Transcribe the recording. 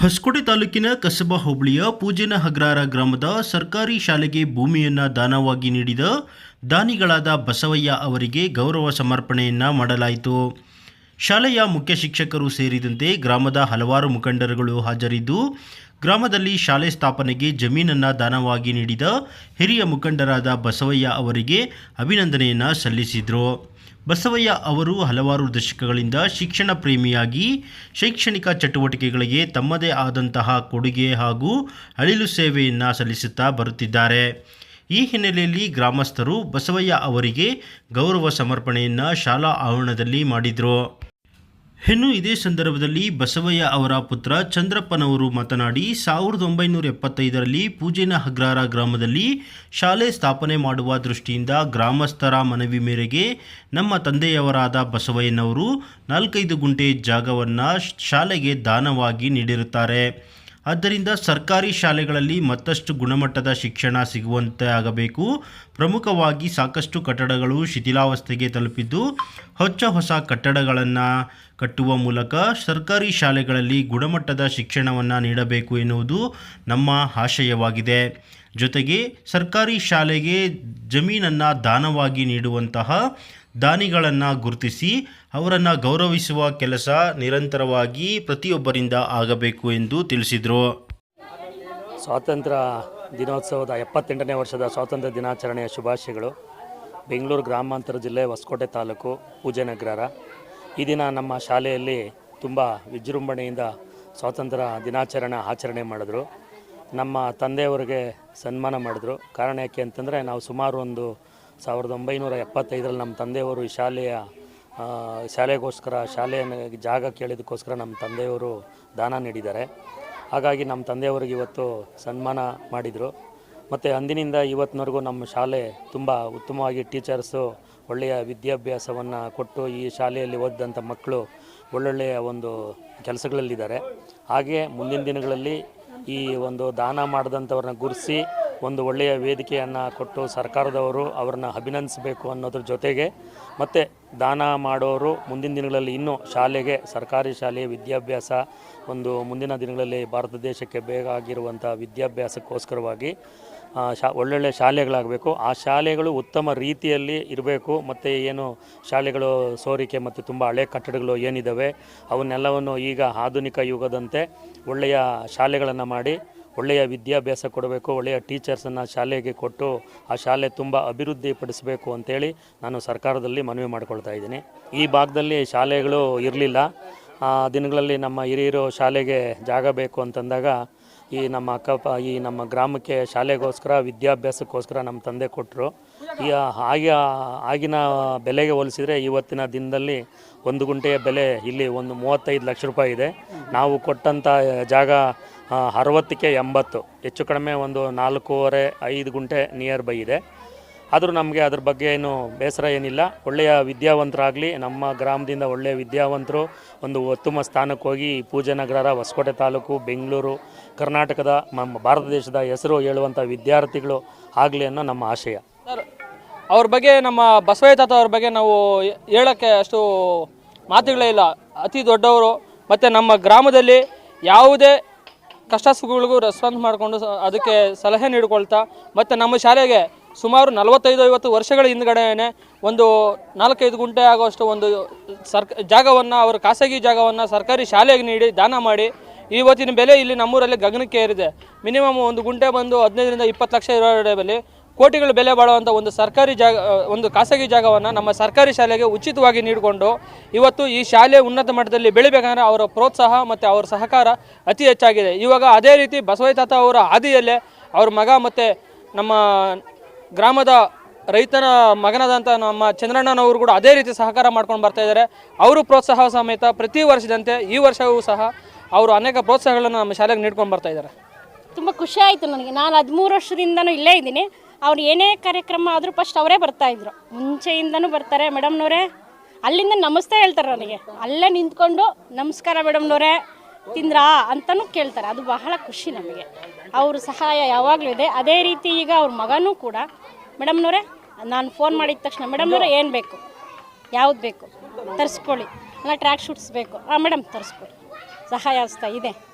ಹೊಸಕೋಟೆ ತಾಲೂಕಿನ ಕಸಬಾ ಹೋಬಳಿಯ ಪೂಜನ ಹಗ್ರಾರ ಗ್ರಾಮದ ಸರ್ಕಾರಿ ಶಾಲೆಗೆ ಭೂಮಿಯನ್ನು ದಾನವಾಗಿ ನೀಡಿದ ದಾನಿಗಳಾದ ಬಸವಯ್ಯ ಅವರಿಗೆ ಗೌರವ ಸಮರ್ಪಣೆಯನ್ನ ಮಾಡಲಾಯಿತು. ಶಾಲೆಯ ಮುಖ್ಯ ಶಿಕ್ಷಕರು ಸೇರಿದಂತೆ ಗ್ರಾಮದ ಹಲವಾರು ಮುಖಂಡರುಗಳು ಹಾಜರಿದ್ದು ಗ್ರಾಮದಲ್ಲಿ ಶಾಲೆ ಸ್ಥಾಪನೆಗೆ ಜಮೀನನ್ನ ದಾನವಾಗಿ ನೀಡಿದ ಹಿರಿಯ ಮುಖಂಡರಾದ ಬಸವಯ್ಯ ಅವರಿಗೆ ಅಭಿನಂದನೆಯನ್ನು ಸಲ್ಲಿಸಿದರು. ಬಸವಯ್ಯ ಅವರು ಹಲವಾರು ದಶಕಗಳಿಂದ ಶಿಕ್ಷಣ ಪ್ರೇಮಿಯಾಗಿ ಶೈಕ್ಷಣಿಕ ಚಟುವಟಿಕೆಗಳಿಗೆ ತಮ್ಮದೇ ಆದಂತಹ ಕೊಡುಗೆ ಹಾಗೂ ಅಳಿಲು ಸೇವೆಯನ್ನು ಸಲ್ಲಿಸುತ್ತಾ ಬರುತ್ತಿದ್ದಾರೆ. ಈ ಹಿನ್ನೆಲೆಯಲ್ಲಿ ಗ್ರಾಮಸ್ಥರು ಬಸವಯ್ಯ ಅವರಿಗೆ ಗೌರವ ಸಮರ್ಪಣೆಯನ್ನು ಶಾಲಾ ಆವರಣದಲ್ಲಿ ಮಾಡಿದರು. ಇನ್ನು ಇದೇ ಸಂದರ್ಭದಲ್ಲಿ ಬಸವಯ್ಯ ಅವರ ಪುತ್ರ ಚಂದ್ರಪ್ಪನವರು ಮಾತನಾಡಿ ಸಾವಿರದ ಒಂಬೈನೂರ ಎಪ್ಪತ್ತೈದರಲ್ಲಿ ಪೂಜೆನ ಹಗ್ರಾರ ಗ್ರಾಮದಲ್ಲಿ ಶಾಲೆ ಸ್ಥಾಪನೆ ಮಾಡುವ ದೃಷ್ಟಿಯಿಂದ ಗ್ರಾಮಸ್ಥರ ಮನವಿ ಮೇರೆಗೆ ನಮ್ಮ ತಂದೆಯವರಾದ ಬಸವಯ್ಯನವರು ನಾಲ್ಕೈದು ಗುಂಟೆ ಜಾಗವನ್ನು ಶಾಲೆಗೆ ದಾನವಾಗಿ ನೀಡಿರುತ್ತಾರೆ. ಆದ್ದರಿಂದ ಸರ್ಕಾರಿ ಶಾಲೆಗಳಲ್ಲಿ ಮತ್ತಷ್ಟು ಗುಣಮಟ್ಟದ ಶಿಕ್ಷಣ ಸಿಗುವಂತೆ ಆಗಬೇಕು. ಪ್ರಮುಖವಾಗಿ ಸಾಕಷ್ಟು ಕಟ್ಟಡಗಳು ಶಿಥಿಲಾವಸ್ಥೆಗೆ ತಲುಪಿದ್ದು, ಹೊಚ್ಚ ಹೊಸ ಕಟ್ಟಡಗಳನ್ನು ಕಟ್ಟುವ ಮೂಲಕ ಸರ್ಕಾರಿ ಶಾಲೆಗಳಲ್ಲಿ ಗುಣಮಟ್ಟದ ಶಿಕ್ಷಣವನ್ನು ನೀಡಬೇಕು ಎನ್ನುವುದು ನಮ್ಮ ಆಶಯವಾಗಿದೆ. ಜೊತೆಗೆ ಸರ್ಕಾರಿ ಶಾಲೆಗೆ ಜಮೀನನ್ನು ದಾನವಾಗಿ ನೀಡುವಂತಹ ದಾನಿಗಳನ್ನು ಗುರುತಿಸಿ ಅವರನ್ನು ಗೌರವಿಸುವ ಕೆಲಸ ನಿರಂತರವಾಗಿ ಪ್ರತಿಯೊಬ್ಬರಿಂದ ಆಗಬೇಕು ಎಂದು ತಿಳಿಸಿದರು. ಸ್ವಾತಂತ್ರ್ಯ ದಿನೋತ್ಸವದ ಎಪ್ಪತ್ತೆಂಟನೇ ವರ್ಷದ ಸ್ವಾತಂತ್ರ್ಯ ದಿನಾಚರಣೆಯ ಶುಭಾಶಯಗಳು. ಬೆಂಗಳೂರು ಗ್ರಾಮಾಂತರ ಜಿಲ್ಲೆ ಹೊಸಕೋಟೆ ತಾಲೂಕು ಪೂಜೆನಗರ ಈ ದಿನ ನಮ್ಮ ಶಾಲೆಯಲ್ಲಿ ತುಂಬ ವಿಜೃಂಭಣೆಯಿಂದ ಸ್ವಾತಂತ್ರ್ಯ ದಿನಾಚರಣೆ ಆಚರಣೆ ಮಾಡಿದ್ರು. ನಮ್ಮ ತಂದೆಯವರಿಗೆ ಸನ್ಮಾನ ಮಾಡಿದ್ರು. ಕಾರಣ ಯಾಕೆ ಅಂತಂದರೆ ನಾವು ಸುಮಾರು ಒಂದು ಸಾವಿರದ ಒಂಬೈನೂರ ಎಪ್ಪತ್ತೈದರಲ್ಲಿ ನಮ್ಮ ತಂದೆಯವರು ಈ ಶಾಲೆಯ ಶಾಲೆಗೋಸ್ಕರ, ಶಾಲೆಯ ಜಾಗ ಕೇಳಿದಕ್ಕೋಸ್ಕರ ನಮ್ಮ ತಂದೆಯವರು ದಾನ ನೀಡಿದ್ದಾರೆ. ಹಾಗಾಗಿ ನಮ್ಮ ತಂದೆಯವರಿಗೆ ಇವತ್ತು ಸನ್ಮಾನ ಮಾಡಿದರು. ಮತ್ತು ಅಂದಿನಿಂದ ಇವತ್ತಿನವರೆಗೂ ನಮ್ಮ ಶಾಲೆ ತುಂಬ ಉತ್ತಮವಾಗಿ ಟೀಚರ್ಸು ಒಳ್ಳೆಯ ವಿದ್ಯಾಭ್ಯಾಸವನ್ನು ಕೊಟ್ಟು ಈ ಶಾಲೆಯಲ್ಲಿ ಓದಿದಂಥ ಮಕ್ಕಳು ಒಳ್ಳೊಳ್ಳೆಯ ಒಂದು ಕೆಲಸಗಳಲ್ಲಿದ್ದಾರೆ. ಹಾಗೆ ಮುಂದಿನ ದಿನಗಳಲ್ಲಿ ಈ ಒಂದು ದಾನ ಮಾಡಿದಂಥವ್ರನ್ನ ಗುರುತಿಸಿ ಒಂದು ಒಳ್ಳೆಯ ವೇದಿಕೆಯನ್ನು ಕೊಟ್ಟು ಸರ್ಕಾರದವರು ಅವ್ರನ್ನ ಅಭಿನಂದಿಸಬೇಕು ಅನ್ನೋದ್ರ ಜೊತೆಗೆ ಮತ್ತು ದಾನ ಮಾಡೋರು ಮುಂದಿನ ದಿನಗಳಲ್ಲಿ ಇನ್ನೂ ಶಾಲೆಗೆ ಸರ್ಕಾರಿ ಶಾಲೆ ವಿದ್ಯಾಭ್ಯಾಸ ಒಂದು ಮುಂದಿನ ದಿನಗಳಲ್ಲಿ ಭಾರತ ದೇಶಕ್ಕೆ ಬೇಕಾಗಿರುವಂಥ ವಿದ್ಯಾಭ್ಯಾಸಕ್ಕೋಸ್ಕರವಾಗಿ ಆ, ಶಾ ಒಳ್ಳೊಳ್ಳೆ ಶಾಲೆಗಳಾಗಬೇಕು. ಆ ಶಾಲೆಗಳು ಉತ್ತಮ ರೀತಿಯಲ್ಲಿ ಇರಬೇಕು. ಮತ್ತು ಏನು ಶಾಲೆಗಳು ಸೋರಿಕೆ ಮತ್ತು ತುಂಬ ಹಳೆ ಕಟ್ಟಡಗಳು ಏನಿದ್ದಾವೆ ಅವನ್ನೆಲ್ಲವನ್ನು ಈಗ ಆಧುನಿಕ ಯುಗದಂತೆ ಒಳ್ಳೆಯ ಶಾಲೆಗಳನ್ನು ಮಾಡಿ ಒಳ್ಳೆಯ ವಿದ್ಯಾಭ್ಯಾಸ ಕೊಡಬೇಕು, ಒಳ್ಳೆಯ ಟೀಚರ್ಸನ್ನು ಶಾಲೆಗೆ ಕೊಟ್ಟು ಆ ಶಾಲೆ ತುಂಬ ಅಭಿವೃದ್ಧಿ ಪಡಿಸಬೇಕು ಅಂತೇಳಿ ನಾನು ಸರ್ಕಾರದಲ್ಲಿ ಮನವಿ ಮಾಡಿಕೊಳ್ತಾ ಇದ್ದೀನಿ. ಈ ಭಾಗದಲ್ಲಿ ಶಾಲೆಗಳು ಇರಲಿಲ್ಲ. ಆ ದಿನಗಳಲ್ಲಿ ನಮ್ಮ ಹಿರಿಯರು ಶಾಲೆಗೆ ಜಾಗ ಬೇಕು ಅಂತಂದಾಗ ಈ ನಮ್ಮ ಅಕ್ಕಪ್ಪ ಈ ನಮ್ಮ ಗ್ರಾಮಕ್ಕೆ ಶಾಲೆಗೋಸ್ಕರ, ವಿದ್ಯಾಭ್ಯಾಸಕ್ಕೋಸ್ಕರ ನಮ್ಮ ತಂದೆ ಕೊಟ್ಟರು ಈ ಆಗ ಆಗಿನ ಬೆಲೆಗೆ ಹೋಲಿಸಿದರೆ ಇವತ್ತಿನ ದಿನದಲ್ಲಿ ಒಂದು ಗುಂಟೆಯ ಬೆಲೆ ಇಲ್ಲಿ ಒಂದು ಮೂವತ್ತೈದು ಲಕ್ಷ ರೂಪಾಯಿ ಇದೆ. ನಾವು ಕೊಟ್ಟಂಥ ಜಾಗ ಅರವತ್ತಕ್ಕೆ ಎಂಬತ್ತು. ಹೆಚ್ಚು ಕಡಿಮೆ ಒಂದು ನಾಲ್ಕೂವರೆ, ಐದು ಗುಂಟೆ ನಿಯರ್ ಬೈ ಇದೆ. ಆದರೂ ನಮಗೆ ಅದ್ರ ಬಗ್ಗೆ ಏನು ಬೇಸರ ಏನಿಲ್ಲ. ಒಳ್ಳೆಯ ವಿದ್ಯಾವಂತರಾಗಲಿ, ನಮ್ಮ ಗ್ರಾಮದಿಂದ ಒಳ್ಳೆಯ ವಿದ್ಯಾವಂತರು ಒಂದು ಉತ್ತಮ ಸ್ಥಾನಕ್ಕೆ ಹೋಗಿ ಪೂಜೆ ಪೂಜೆನಗರ ಹೊಸಕೋಟೆ ತಾಲೂಕು, ಬೆಂಗಳೂರು, ಕರ್ನಾಟಕದ ನಮ್ಮ ಭಾರತ ದೇಶದ ಹೆಸರು ಹೇಳುವಂಥ ವಿದ್ಯಾರ್ಥಿಗಳು ಆಗಲಿ ಅನ್ನೋ ನಮ್ಮ ಆಶಯ. ಸರ್, ಅವ್ರ ಬಗ್ಗೆ ನಮ್ಮ ಬಸವಯ್ಯ ತಾತ ಅವ್ರ ಬಗ್ಗೆ ನಾವು ಹೇಳೋಕ್ಕೆ ಅಷ್ಟು ಮಾತುಗಳೇ ಇಲ್ಲ. ಅತಿ ದೊಡ್ಡವರು, ಮತ್ತು ನಮ್ಮ ಗ್ರಾಮದಲ್ಲಿ ಯಾವುದೇ ಕಷ್ಟ ಸುಖಗಳಿಗೂ ರೆಸ್ಪಾನ್ಸ್ ಮಾಡಿಕೊಂಡು ಅದಕ್ಕೆ ಸಲಹೆ ನೀಡಿಕೊಳ್ತಾ, ಮತ್ತು ನಮ್ಮ ಶಾಲೆಗೆ ಸುಮಾರು ನಲವತ್ತೈದು, ಐವತ್ತು ವರ್ಷಗಳ ಹಿಂದ್ಗಡೆಯೇ ಒಂದು ನಾಲ್ಕೈದು ಗುಂಟೆ ಆಗುವಷ್ಟು ಒಂದು ಸರ್ಕ, ಜಾಗವನ್ನು, ಅವರು ಖಾಸಗಿ ಜಾಗವನ್ನು ಸರ್ಕಾರಿ ಶಾಲೆಗೆ ನೀಡಿ ದಾನ ಮಾಡಿ, ಇವತ್ತಿನ ಬೆಲೆ ಇಲ್ಲಿ ನಮ್ಮೂರಲ್ಲಿ ಗಗನಕ್ಕೆ ಏರಿದೆ. ಮಿನಿಮಮ್ ಒಂದು ಗುಂಟೆ ಬಂದು ಹದಿನೈದರಿಂದ ಇಪ್ಪತ್ತು ಲಕ್ಷ ಇರೋ ಬೆಲೆ ಕೋಟಿಗಳ ಬೆಲೆ ಬಾಳುವಂಥ ಒಂದು ಸರ್ಕಾರಿ ಜಾಗ ಒಂದು ಖಾಸಗಿ ಜಾಗವನ್ನು ನಮ್ಮ ಸರ್ಕಾರಿ ಶಾಲೆಗೆ ಉಚಿತವಾಗಿ ನೀಡಿಕೊಂಡು ಇವತ್ತು ಈ ಶಾಲೆ ಉನ್ನತ ಮಟ್ಟದಲ್ಲಿ ಬೆಳಿಬೇಕಂದ್ರೆ ಅವರ ಪ್ರೋತ್ಸಾಹ ಮತ್ತು ಅವರ ಸಹಕಾರ ಅತಿ ಹೆಚ್ಚಾಗಿದೆ. ಇವಾಗ ಅದೇ ರೀತಿ ಬಸವೈತಾತ ತಾತ ಅವರ ಹಾದಿಯಲ್ಲೇ ಅವ್ರ ಮಗ ಮತ್ತು ನಮ್ಮ ಗ್ರಾಮದ ರೈತನ ಮಗನಾದಂಥ ನಮ್ಮ ಚಂದ್ರಣ್ಣನವರು ಕೂಡ ಅದೇ ರೀತಿ ಸಹಕಾರ ಮಾಡ್ಕೊಂಡು ಬರ್ತಾ ಇದ್ದಾರೆ. ಅವರು ಪ್ರೋತ್ಸಾಹ ಸಮೇತ ಪ್ರತಿ ವರ್ಷದಂತೆ ಈ ವರ್ಷವೂ ಸಹ ಅವರು ಅನೇಕ ಪ್ರೋತ್ಸಾಹಗಳನ್ನು ನಮ್ಮ ಶಾಲೆಗೆ ನೀಡ್ಕೊಂಡು ಬರ್ತಾ ಇದ್ದಾರೆ. ತುಂಬ ಖುಷಿ ಆಯಿತು ನನಗೆ. ನಾನು ಹದಿಮೂರು ವರ್ಷದಿಂದನೂ ಇಲ್ಲೇ ಇದ್ದೀನಿ. ಅವ್ರು ಏನೇ ಕಾರ್ಯಕ್ರಮ ಆದರೂ ಫಸ್ಟ್ ಅವರೇ ಬರ್ತಾಯಿದ್ರು ಮುಂಚೆಯಿಂದನೂ ಬರ್ತಾರೆ. ಮೇಡಮ್ನವರೇ, ಅಲ್ಲಿಂದ ನಮಸ್ತೆ ಹೇಳ್ತಾರೆ ನನಗೆ ಅಲ್ಲೇ ನಿಂತ್ಕೊಂಡು, ನಮಸ್ಕಾರ ಮೇಡಮ್ನವರೇ, ತಿಂದ್ರಾ ಅಂತಲೂ ಕೇಳ್ತಾರೆ. ಅದು ಬಹಳ ಖುಷಿ ನಮಗೆ. ಅವ್ರ ಸಹಾಯ ಯಾವಾಗಲೂ ಇದೆ. ಅದೇ ರೀತಿ ಈಗ ಅವ್ರ ಮಗನೂ ಕೂಡ, ಮೇಡಮ್ನವರೇ, ನಾನು ಫೋನ್ ಮಾಡಿದ ತಕ್ಷಣ, ಮೇಡಮ್ನವರೇ, ಏನು ಬೇಕು? ಯಾವ್ದು ಬೇಕು? ತರಿಸ್ಕೊಳ್ಳಿ. ಅಲ್ಲ ಟ್ರ್ಯಾಕ್ ಶೂಟ್ಸ್ ಬೇಕು. ಹಾಂ ಮೇಡಮ್ ತರಿಸ್ಕೊಳ್ಳಿ ಸಹಾಯ ಹಸ್ತಾ ಇದೆ.